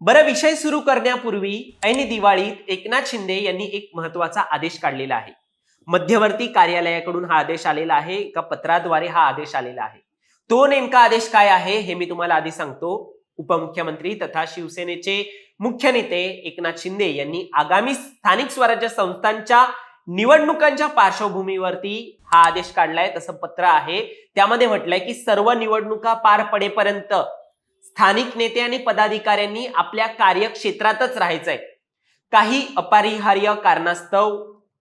बरं विषय सुरू करण्यापूर्वी ऐन दिवाळीत एकनाथ शिंदे यांनी एक महत्त्वाचा आदेश काढलेला आहे. मध्यवर्ती कार्यालयाकडून हा आदेश आलेला आहे एका पत्राद्वारे हा आदेश आलेला आहे? तो नेमका आदेश काय आहे हे मी तुम्हाला आधी सांगतो. उपमुख्यमंत्री तथा शिवसेनेचे मुख्य नेते एकनाथ शिंदे यांनी आगामी स्थानिक स्वराज्य संस्थांच्या निवडणुकांच्या पार्श्वभूमीवरती हा आदेश काढलाय. तसं पत्र आहे. त्यामध्ये म्हटलंय की सर्व निवडणुका पार पडेपर्यंत स्थानिक नेते आणि पदाधिकाऱ्यांनी आपल्या कार्यक्षेत्रातच राहायचंय. काही अपरिहार्य कारणास्तव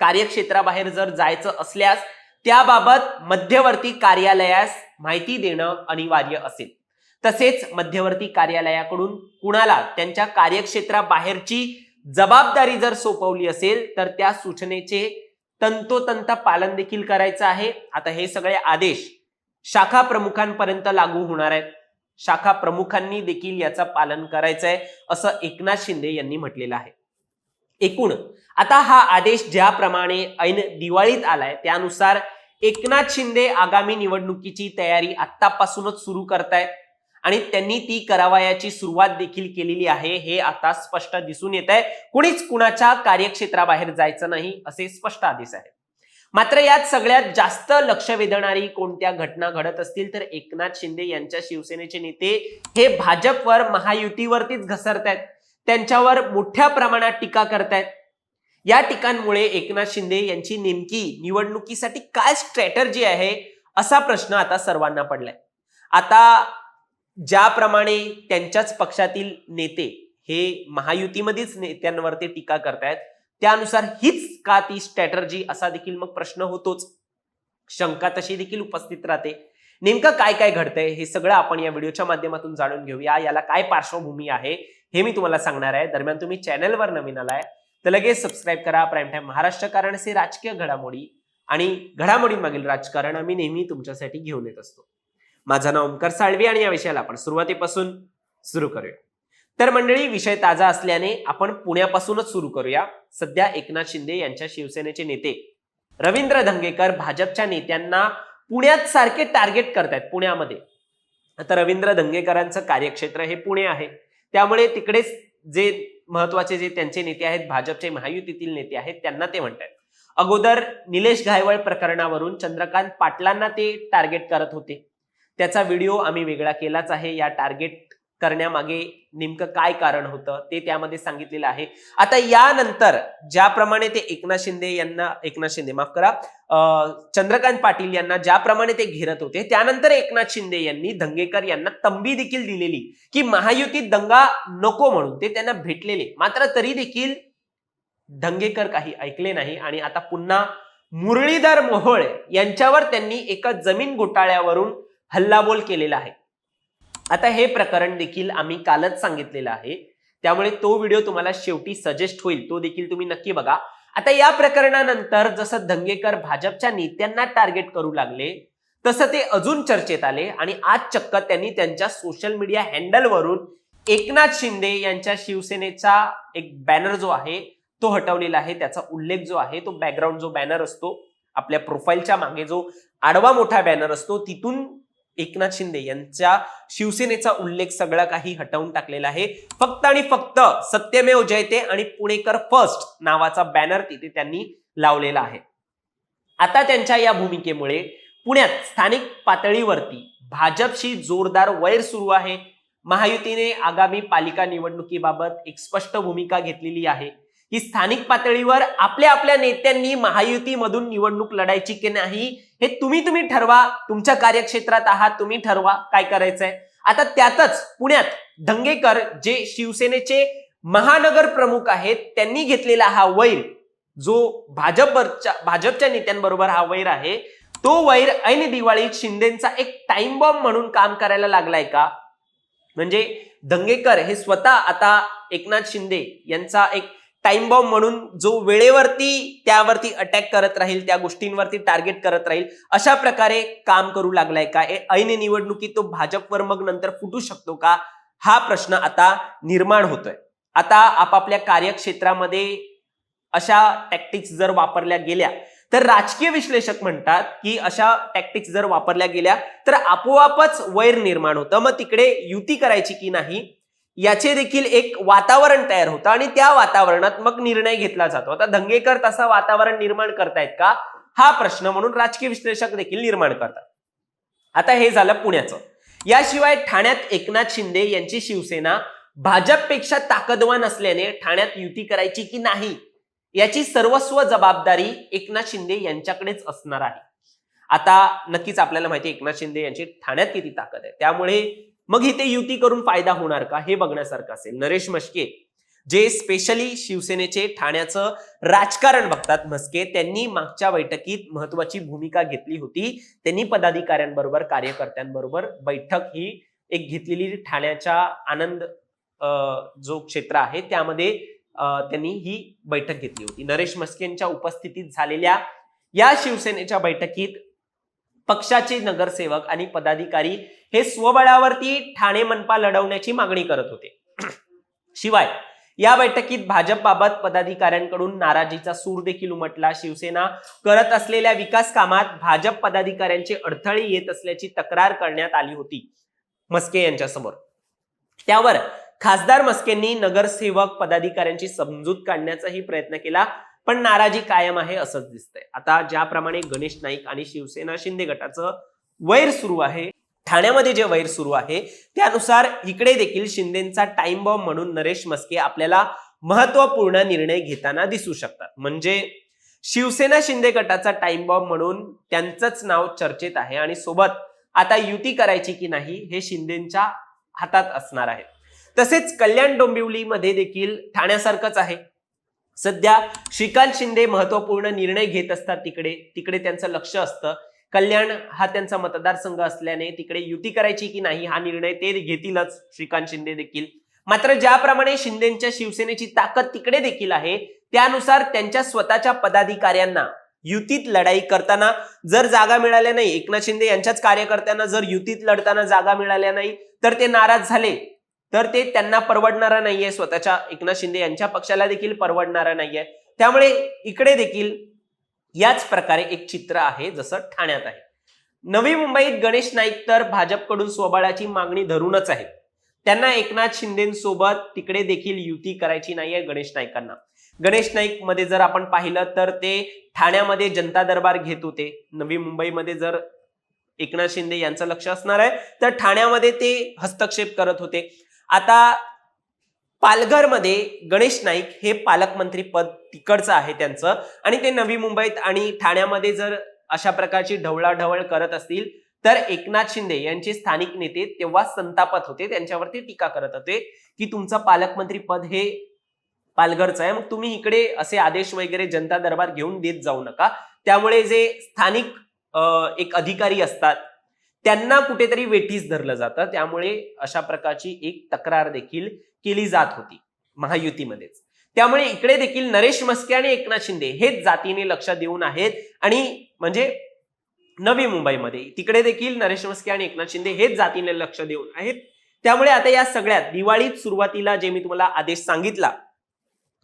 कार्यक्षेत्राबाहेर जर जायचं असल्यास त्याबाबत मध्यवर्ती कार्यालयास माहिती देणं अनिवार्य असेल. तसेच मध्यवर्ती कार्यालयाकडून कुणाला त्यांच्या कार्यक्षेत्राबाहेरची जबाबदारी जर सोपवली असेल तर त्या सूचनेचे तंतोतंत पालन देखील करायचं आहे. आता हे सगळे आदेश शाखा प्रमुखांपर्यंत लागू होणार आहेत. शाखा प्रमुखांनी देखील याचं पालन करायचंय असं एकनाथ शिंदे यांनी म्हटलेलं आहे. एकूण आता हा आदेश ज्याप्रमाणे ऐन दिवाळीत आलाय त्यानुसार एकनाथ शिंदे आगामी निवडणुकीची तयारी आतापासूनच सुरू करतायत आणि त्यांनी ती करावयाची सुरुवात देखील केलेली आहे हे आता स्पष्ट दिसून येत आहे कुणीच कुणाच्या कार्यक्षेत्राबाहेर जायचं नाही असे स्पष्ट आदेश आहेत. मात्र यात सगळ्यात जास्त लक्ष वेधणारी कोणत्या घटना घडत असतील तर एकनाथ शिंदे यांच्या शिवसेनेचे नेते हे भाजपवर महायुतीवरतीच घसरतायत. त्यांच्यावर मोठ्या प्रमाणात टीका करतायत. या टीकांमुळे एकनाथ शिंदे यांची नेमकी निवडणुकीसाठी काय स्ट्रॅटर्जी आहे असा प्रश्न आता सर्वांना पडलाय. आता ज्याप्रमाणे त्यांच्याच पक्षातील नेते हे महायुतीमध्येच नेत्यांवरती टीका करतायत त्यानुसार हीच का ती स्ट्रॅटर्जी असा देखील मग प्रश्न होतोच. शंका तशी देखील उपस्थित राहते. नेमकं काय काय घडतंय हे सगळं आपण या व्हिडिओच्या माध्यमातून जाणून घेऊया. याला काय पार्श्वभूमी आहे हे मी तुम्हाला सांगणार आहे. दरम्यान तुम्ही चॅनलवर नवीन आलाय तर लगेच सबस्क्राईब करा. प्राईम टाईम महाराष्ट्र कारण असे राजकीय घडामोडी आणि घडामोडींमागील राजकारण आम्ही नेहमी तुमच्यासाठी घेऊन येत असतो. माझं नाव ओमकार साळवी आणि या विषयाला आपण सुरुवातीपासून सुरू करूया. तर मंडळी विषय ताजा असल्याने आपण पुण्यापासूनच सुरू करूया. सध्या एकनाथ शिंदे यांच्या शिवसेनेचे नेते रवींद्र धंगेकर भाजपच्या नेत्यांना पुण्यात सारखे टार्गेट करतायत पुण्यामध्ये. आता रवींद्र धंगेकरांचं कार्यक्षेत्र हे पुणे आहे. त्यामुळे तिकडेच जे महत्त्वाचे जे त्यांचे नेते आहेत भाजपचे महायुतीतील नेते आहेत त्यांना ते म्हणतात अगोदर निलेश घायवळ प्रकरणावरून चंद्रकांत पाटलांना ते टार्गेट करत होते. त्याचा व्हिडिओ आम्ही वेगळा केलाच आहे. या टार्गेट करण्यामागे नेमकं काय कारण होतं ते त्यामध्ये सांगितलेलं आहे. आता यानंतर ज्याप्रमाणे ते एकनाथ शिंदे यांना एकनाथ शिंदे माफ करा अं, चंद्रकांत पाटील यांना ज्याप्रमाणे ते घेरत होते त्यानंतर एकनाथ शिंदे यांनी दंगेकर यांना तंबी देखील दिलेली की महायुतीत दंगा नको म्हणून ते त्यांना भेटलेले. मात्र तरी देखील दंगेकर काही ऐकले नाही आणि आता पुन्हा मुरळीधर मोहोळ यांच्यावर त्यांनी एका जमीन घोटाळ्यावरून हल्लाबोल केलेला आहे. आता हे प्रकरण देखील आम्ही कालच सांगितलेलं आहे. त्यामुळे तो व्हिडिओ तुम्हाला शेवटी सजेस्ट होईल. तो देखील तुम्ही नक्की बघा. आता या प्रकरणानंतर जसं दंगेकर भाजपच्या नेत्यांना टार्गेट करू लागले तसं ते अजून चर्चेत आले आणि आज चक्क त्यांनी त्यांच्या सोशल मीडिया हँडलवरून एकनाथ शिंदे यांच्या शिवसेनेचा एक बॅनर जो आहे तो हटवलेला आहे. त्याचा उल्लेख जो आहे तो बॅकग्राऊंड जो बॅनर असतो आपल्या प्रोफाईलच्या मागे जो आडवा मोठा बॅनर असतो तिथून एकनाथ शिंदे यांच्या शिवसेनेचा उल्लेख सगळा काही हटवून टाकलेला आहे. फक्त आणि फक्त सत्यमेव जयते आणि पुणेकर फर्स्ट नावाचा बॅनर तिथे त्यांनी लावलेला आहे. आता त्यांच्या या भूमिकेमुळे पुण्यात स्थानिक पातळीवरती भाजपशी जोरदार वैर सुरू आहे. महायुतीने आगामी पालिका निवडणुकीबाबत एक स्पष्ट भूमिका घेतलेली आहे. की स्थानिक पातळीवर आपल्या आपल्या नेत्यांनी महायुतीमधून निवडणूक लढायची की नाही हे तुम्ही तुम्ही ठरवा. तुमच्या कार्यक्षेत्रात आहात तुम्ही ठरवा काय करायचंय. आता त्यातच पुण्यात धंगेकर जे शिवसेनेचे महानगर प्रमुख आहेत त्यांनी घेतलेला हा वैर जो भाजपच्या भाजपच्या नेत्यांबरोबर हा वैर आहे तो वैर ऐन दिवाळीत शिंदेचा एक टाइम बॉम्ब म्हणून काम करायला लागलाय का? म्हणजे दंगेकर हे स्वतः आता एकनाथ शिंदे यांचा एक टाइम बॉम्ब म्हणून जो वेळेवरती त्यावरती अटॅक करत राहील त्या गोष्टींवरती टार्गेट करत राहील अशा प्रकारे काम करू लागलाय का? ए- ऐन निवडणुकीत तो भाजपवर मग नंतर फुटू शकतो का? हा प्रश्न आता निर्माण होतोय. आता आपापल्या कार्यक्षेत्रामध्ये अशा टॅक्टिक्स जर वापरल्या गेल्या तर राजकीय विश्लेषक म्हणतात की अशा टॅक्टिक्स जर वापरल्या गेल्या तर आपोआपच वैर निर्माण होतं. मग तिकडे युती करायची की नाही? याचे देखील एक वातावरण तयार होतं आणि त्या वातावरणात मग निर्णय घेतला जातो. आता धंगेकर तसं वातावरण निर्माण करतायत का? हा प्रश्न म्हणून राजकीय विश्लेषक देखील निर्माण करतात. आता हे झालं पुण्याचं. याशिवाय ठाण्यात एकनाथ शिंदे यांची शिवसेना भाजपपेक्षा ताकदवान असल्याने ठाण्यात युती करायची की नाही याची सर्वस्व जबाबदारी एकनाथ शिंदे यांच्याकडेच असणार आहे. आता नक्कीच आपल्याला माहिती एकनाथ शिंदे यांची ठाण्यात किती ताकद आहे. त्यामुळे मग इथे युती करून फायदा होणार का? हे बघण्यासारखं असेल. नरेश मस्के जे स्पेशली शिवसेनेचे ठाण्याचं राजकारण बघतात म्हस्के त्यांनी मागच्या बैठकीत महत्वाची भूमिका घेतली होती. त्यांनी पदाधिकाऱ्यांबरोबर कार्यकर्त्यांबरोबर बैठक ही एक घेतलेली. ठाण्याच्या आनंद जो क्षेत्र आहे त्यामध्ये त्यांनी ही बैठक घेतली होती. नरेश मस्केंच्या उपस्थितीत झालेल्या या शिवसेनेच्या बैठकीत पक्षाचे नगरसेवक आणि पदाधिकारी हे स्वबळावरती ठाणे मनपा लढवण्याची मागणी करत होते. शिवाय या बैठकीत भाजपबाबत पदाधिकाऱ्यांकडून नाराजीचा सूर देखील उमटला. शिवसेना करत असलेल्या विकास कामात भाजप पदाधिकाऱ्यांचे अडथळे येत असल्याची तक्रार करण्यात आली होती मस्के यांच्या समोर त्यावर खासदार मस्केंनी नगरसेवक पदाधिकाऱ्यांची समजूत काढण्याचाही प्रयत्न केला. पण नाराजी कायम आहे असंच दिसतंय. आता ज्याप्रमाणे गणेश नाईक आणि शिवसेना शिंदे गटाचं वैर सुरू आहे ठाण्यामध्ये जे वैर सुरू आहे त्यानुसार इकडे देखील शिंदेचा टाइम बॉम्ब म्हणून नरेश मस्के आपल्याला महत्त्वपूर्ण निर्णय घेताना दिसू शकतात. म्हणजे शिवसेना शिंदे गटाचा टाइम बॉम्ब म्हणून त्यांचंच नाव चर्चेत आहे आणि सोबत आता युती करायची की नाही हे शिंदेच्या हातात असणार आहे. तसेच कल्याण डोंबिवलीमध्ये देखील ठाण्यासारखंच आहे. सध्या श्रीकांत शिंदे महत्त्वपूर्ण निर्णय घेत असतात तिकडे. तिकडे त्यांचं लक्ष असतं. कल्याण हा त्यांचा मतदारसंघ असल्याने तिकडे युती करायची की नाही हा निर्णय ते घेतीलच श्रीकांत शिंदे देखील. मात्र ज्याप्रमाणे शिंदेच्या शिवसेनेची ताकद तिकडे देखील आहे त्यानुसार त्यांच्या स्वतःच्या पदाधिकाऱ्यांना युतीत लढाई करताना जर जागा मिळाल्या नाही एकनाथ शिंदे यांच्याच कार्यकर्त्यांना जर युतीत लढताना जागा मिळाल्या नाही तर ते नाराज झाले. तर ते त्यांना परवडणारा नाहीये स्वतःच्या एकनाथ शिंदे यांच्या पक्षाला देखील परवडणारा नाहीये. त्यामुळे इकडे देखील याच प्रकारे एक चित्र आहे जसं ठाण्यात आहे. नवी मुंबईत गणेश नाईक तर भाजपकडून स्वबळाची मागणी धरूनच आहे. त्यांना एकनाथ शिंदेसोबत तिकडे देखील युती करायची नाहीये गणेश नाईकांना. गणेश नाईकमध्ये जर आपण पाहिलं तर ते ठाण्यामध्ये जनता दरबार घेत होते. नवी मुंबईमध्ये जर एकनाथ शिंदे यांचं लक्ष असणार आहे तर ठाण्यामध्ये ते हस्तक्षेप करत होते. आता पालघरमध्ये गणेश नाईक हे पालकमंत्री पद तिकडचं आहे त्यांचं. आणि ते नवी मुंबईत आणि ठाण्यामध्ये जर अशा प्रकारची ढवळाढवळ करत असतील तर एकनाथ शिंदे यांचे स्थानिक नेते तेव्हा संतापत होते. त्यांच्यावरती टीका करत होते की तुमचं पालकमंत्री पद हे पालघरचं आहे. मग तुम्ही इकडे असे आदेश वगैरे जनता दरबार घेऊन देत जाऊ नका. त्यामुळे जे स्थानिक एक अधिकारी असतात त्यांना कुठेतरी वेठीस धरलं जातं. त्यामुळे अशा प्रकारची एक तक्रार देखील केली जात होती महायुतीमध्येच. त्यामुळे इकडे देखील नरेश मस्के आणि एकनाथ शिंदे हेच जातीने लक्ष देऊन आहेत आणि म्हणजे नवी मुंबईमध्ये तिकडे देखील नरेश मस्के आणि एकनाथ शिंदे हेच जातीने लक्ष देऊन आहेत. त्यामुळे आता या सगळ्यात दिवाळीत सुरुवातीला जे मी तुम्हाला आदेश सांगितला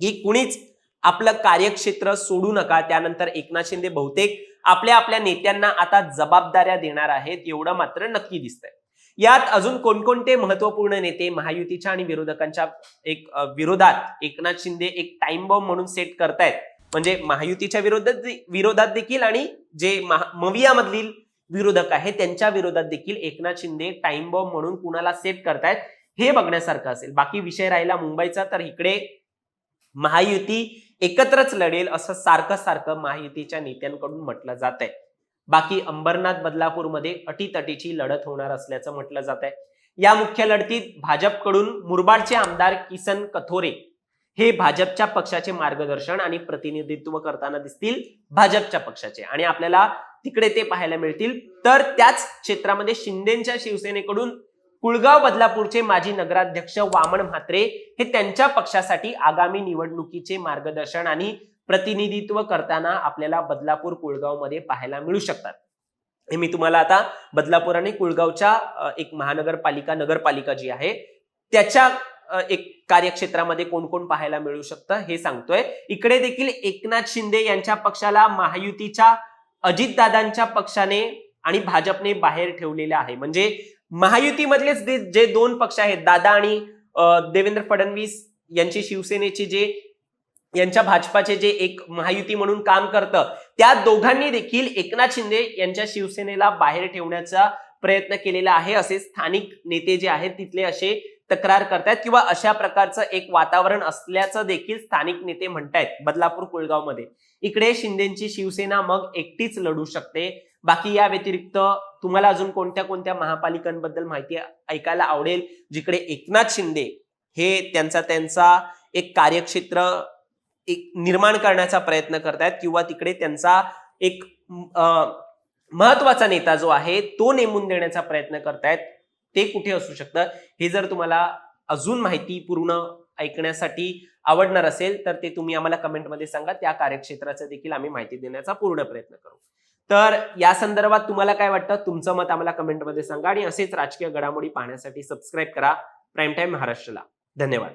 की कुणीच आपलं कार्यक्षेत्र सोडू नका. त्यानंतर एकनाथ शिंदे बहुतेक आपल्या आपल्या नेत्यांना आता जबाबदाऱ्या देणार आहेत एवढं मात्र नक्की दिसतंय. यात अजून कोणकोणते महत्त्वपूर्ण नेते महायुतीच्या आणि विरोधकांच्या एक विरोधात एकनाथ शिंदे एक टाइम बॉम्ब म्हणून सेट करतायत? म्हणजे महायुतीच्या विरोधात विरोधात देखील आणि जे मवियामधील विरोधक आहे त्यांच्या विरोधात देखील एकनाथ शिंदे टाइम बॉम्ब म्हणून कुणाला सेट करतायत हे बघण्यासारखं असेल. बाकी विषय राहिला मुंबईचा तर इकडे महायुती एकत्रच लढेल असं सारखं सारखं महायुतीच्या नेत्यांकडून म्हटलं जात आहे बाकी अंबरनाथ बदलापूरमध्ये अटीतटीची लढत होणार असल्याचं म्हटलं जात आहे या मुख्य लढतीत भाजपकडून मुरबाडचे आमदार किसन कथोरे हे भाजपच्या पक्षाचे मार्गदर्शन आणि प्रतिनिधित्व करताना दिसतील भाजपच्या पक्षाचे. आणि आपल्याला तिकडे ते पाहायला मिळतील. तर त्याच क्षेत्रामध्ये शिंदेच्या शिवसेनेकडून कुळगाव बदलापूरचे माजी नगराध्यक्ष वामन म्हात्रे हे त्यांच्या पक्षासाठी आगामी निवडणुकीचे मार्गदर्शन आणि प्रतिनिधित्व करताना आपल्याला बदलापूर कुळगावमध्ये पाहायला मिळू शकतात. हे मी तुम्हाला आता बदलापूर आणि कुळगावच्या एक महानगरपालिका नगरपालिका जी आहे त्याच्या एक कार्यक्षेत्रामध्ये कोण कोण पाहायला मिळू शकतं हे सांगतोय. इकडे देखील एकनाथ शिंदे यांच्या पक्षाला महायुतीच्या अजितदादांच्या पक्षाने आणि भाजपने बाहेर ठेवलेले आहे. म्हणजे महायुतीमधलेच जे- दोन पक्ष आहेत दादा आणि देवेंद्र फडणवीस यांची शिवसेनेचे जे यांच्या भाजपाचे जे एक महायुती म्हणून काम करतं त्या दोघांनी देखील एकनाथ शिंदे यांच्या शिवसेनेला बाहेर ठेवण्याचा प्रयत्न केलेला आहे. असे स्थानिक नेते जे आहेत तिथले असे तक्रार करतायत किंवा अशा प्रकारचं एक वातावरण असल्याचं देखील स्थानिक नेते म्हणतायत बदलापूर कुळगावमध्ये. इकडे शिंदेची शिवसेना मग एकटीच लढू शकते. बाकी या व्यतिरिक्त तुम्हाला अजून कोणत्या कोणत्या महापालिकांबद्दल माहिती ऐकायला आवडेल? जिकडे एकनाथ शिंदे हे त्यांचा त्यांचा एक कार्यक्षेत्र एक निर्माण करण्याचा प्रयत्न करतायत किंवा तिकडे त्यांचा एक अं, महत्त्वाचा नेता जो आहे तो नेमून देण्याचा प्रयत्न करतायत ते कुठे असू शकतं? हे जर तुम्हाला अजून माहिती पूर्ण ऐकण्यासाठी आवडणार असेल तर ते तुम्ही आम्हाला कमेंटमध्ये सांगा. त्या कार्यक्षेत्राचं देखील आम्ही माहिती देण्याचा पूर्ण प्रयत्न करू. तर या संदर्भात तुम्हाला काय वाटतं? तुमचं मत आम्हाला कमेंटमध्ये सांगा आणि असेच राजकीय घडामोडी पाहण्यासाठी सबस्क्राईब करा. प्राईम टाइम महाराष्ट्रला. धन्यवाद.